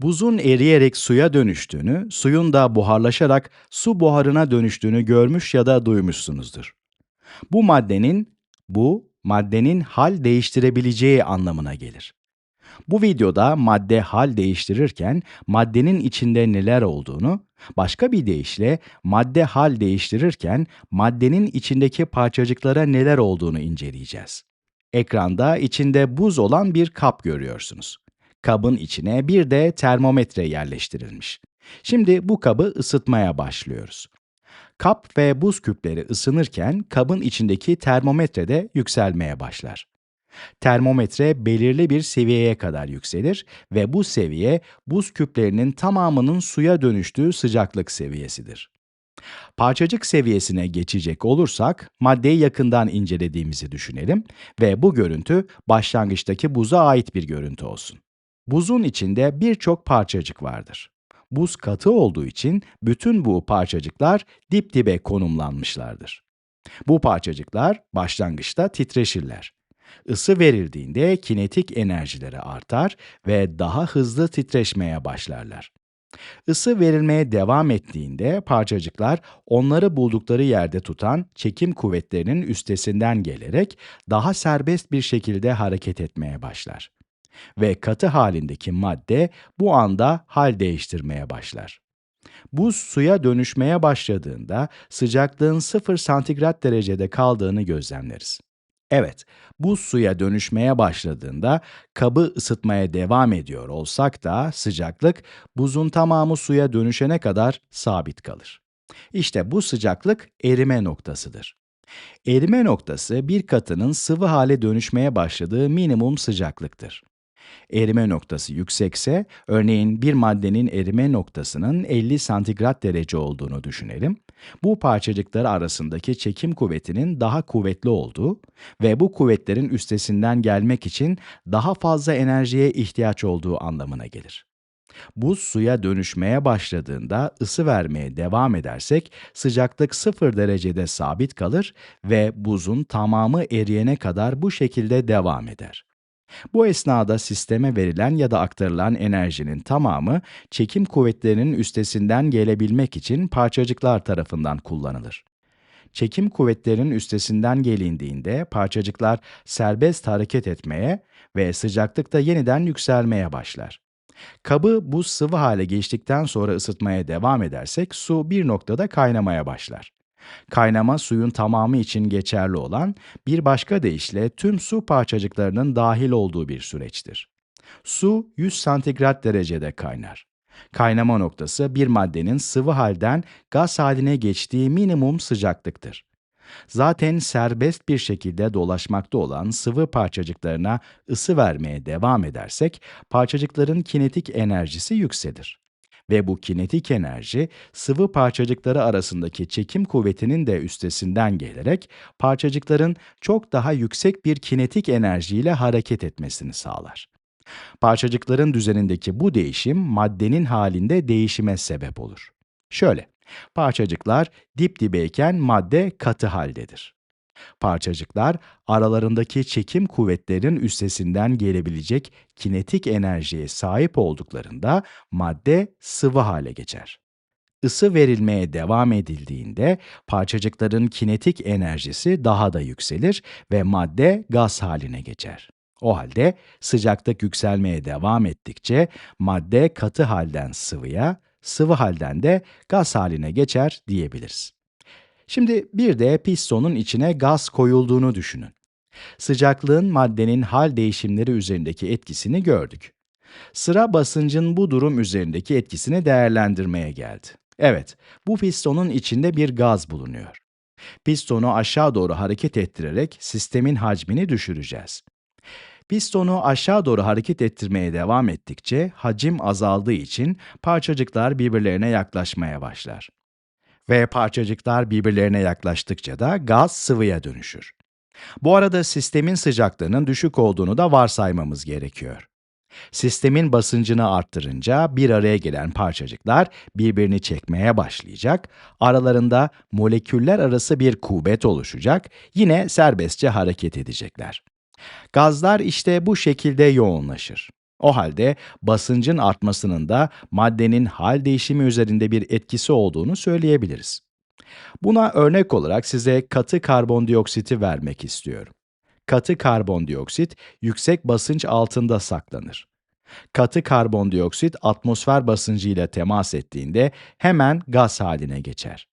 Buzun eriyerek suya dönüştüğünü, suyun da buharlaşarak su buharına dönüştüğünü görmüş ya da duymuşsunuzdur. Bu maddenin bu maddenin hal değiştirebileceği anlamına gelir. Bu videoda madde hal değiştirirken maddenin içinde neler olduğunu, başka bir deyişle madde hal değiştirirken maddenin içindeki parçacıklara neler olduğunu inceleyeceğiz. Ekranda içinde buz olan bir kap görüyorsunuz. Kabın içine bir de termometre yerleştirilmiş. Şimdi bu kabı ısıtmaya başlıyoruz. Kap ve buz küpleri ısınırken kabın içindeki termometre de yükselmeye başlar. Termometre belirli bir seviyeye kadar yükselir ve bu seviye buz küplerinin tamamının suya dönüştüğü sıcaklık seviyesidir. Parçacık seviyesine geçecek olursak maddeyi yakından incelediğimizi düşünelim ve bu görüntü başlangıçtaki buza ait bir görüntü olsun. Buzun içinde birçok parçacık vardır. Buz katı olduğu için bütün bu parçacıklar dip dibe konumlanmışlardır. Bu parçacıklar başlangıçta titreşirler. Isı verildiğinde kinetik enerjileri artar ve daha hızlı titreşmeye başlarlar. Isı verilmeye devam ettiğinde parçacıklar onları buldukları yerde tutan çekim kuvvetlerinin üstesinden gelerek daha serbest bir şekilde hareket etmeye başlar. Ve katı halindeki madde bu anda hal değiştirmeye başlar. Buz suya dönüşmeye başladığında sıcaklığın 0 santigrat derecede kaldığını gözlemleriz. Evet, buz suya dönüşmeye başladığında kabı ısıtmaya devam ediyor olsak da sıcaklık buzun tamamı suya dönüşene kadar sabit kalır. İşte bu sıcaklık erime noktasıdır. Erime noktası bir katının sıvı hale dönüşmeye başladığı minimum sıcaklıktır. Erime noktası yüksekse, örneğin bir maddenin erime noktasının 50 santigrat derece olduğunu düşünelim. Bu parçacıklar arasındaki çekim kuvvetinin daha kuvvetli olduğu ve bu kuvvetlerin üstesinden gelmek için daha fazla enerjiye ihtiyaç olduğu anlamına gelir. Buz suya dönüşmeye başladığında ısı vermeye devam edersek sıcaklık 0 derecede sabit kalır ve buzun tamamı eriyene kadar bu şekilde devam eder. Bu esnada sisteme verilen ya da aktarılan enerjinin tamamı çekim kuvvetlerinin üstesinden gelebilmek için parçacıklar tarafından kullanılır. Çekim kuvvetlerinin üstesinden gelindiğinde parçacıklar serbest hareket etmeye ve sıcaklıkta yeniden yükselmeye başlar. Kabı buz sıvı hale geçtikten sonra ısıtmaya devam edersek su bir noktada kaynamaya başlar. Kaynama suyun tamamı için geçerli olan, bir başka deyişle tüm su parçacıklarının dahil olduğu bir süreçtir. Su 100 santigrat derecede kaynar. Kaynama noktası bir maddenin sıvı halden gaz haline geçtiği minimum sıcaklıktır. Zaten serbest bir şekilde dolaşmakta olan sıvı parçacıklarına ısı vermeye devam edersek, parçacıkların kinetik enerjisi yükselir ve bu kinetik enerji sıvı parçacıkları arasındaki çekim kuvvetinin de üstesinden gelerek parçacıkların çok daha yüksek bir kinetik enerjiyle hareket etmesini sağlar. Parçacıkların düzenindeki bu değişim maddenin halinde değişime sebep olur. Şöyle, parçacıklar dip dibeyken madde katı haldedir. Parçacıklar aralarındaki çekim kuvvetlerin üstesinden gelebilecek kinetik enerjiye sahip olduklarında madde sıvı hale geçer. Isı verilmeye devam edildiğinde parçacıkların kinetik enerjisi daha da yükselir ve madde gaz haline geçer. O halde sıcaklık yükselmeye devam ettikçe madde katı halden sıvıya, sıvı halden de gaz haline geçer diyebiliriz. Şimdi bir de pistonun içine gaz koyulduğunu düşünün. Sıcaklığın maddenin hal değişimleri üzerindeki etkisini gördük. Sıra basıncın bu durum üzerindeki etkisini değerlendirmeye geldi. Evet, bu pistonun içinde bir gaz bulunuyor. Pistonu aşağı doğru hareket ettirerek sistemin hacmini düşüreceğiz. Pistonu aşağı doğru hareket ettirmeye devam ettikçe hacim azaldığı için parçacıklar birbirlerine yaklaşmaya başlar ve parçacıklar birbirlerine yaklaştıkça da gaz sıvıya dönüşür. Bu arada sistemin sıcaklığının düşük olduğunu da varsaymamız gerekiyor. Sistemin basıncını arttırınca bir araya gelen parçacıklar birbirini çekmeye başlayacak, aralarında moleküller arası bir kuvvet oluşacak, yine serbestçe hareket edecekler. Gazlar işte bu şekilde yoğunlaşır. O halde basıncın artmasının da maddenin hal değişimi üzerinde bir etkisi olduğunu söyleyebiliriz. Buna örnek olarak size katı karbondioksiti vermek istiyorum. Katı karbondioksit yüksek basınç altında saklanır. Katı karbondioksit atmosfer basıncı ile temas ettiğinde hemen gaz haline geçer.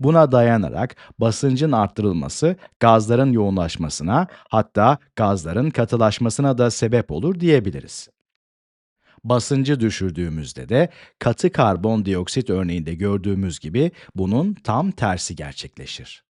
Buna dayanarak basıncın arttırılması gazların yoğunlaşmasına hatta gazların katılaşmasına da sebep olur diyebiliriz. Basıncı düşürdüğümüzde de katı karbondioksit örneğinde gördüğümüz gibi bunun tam tersi gerçekleşir.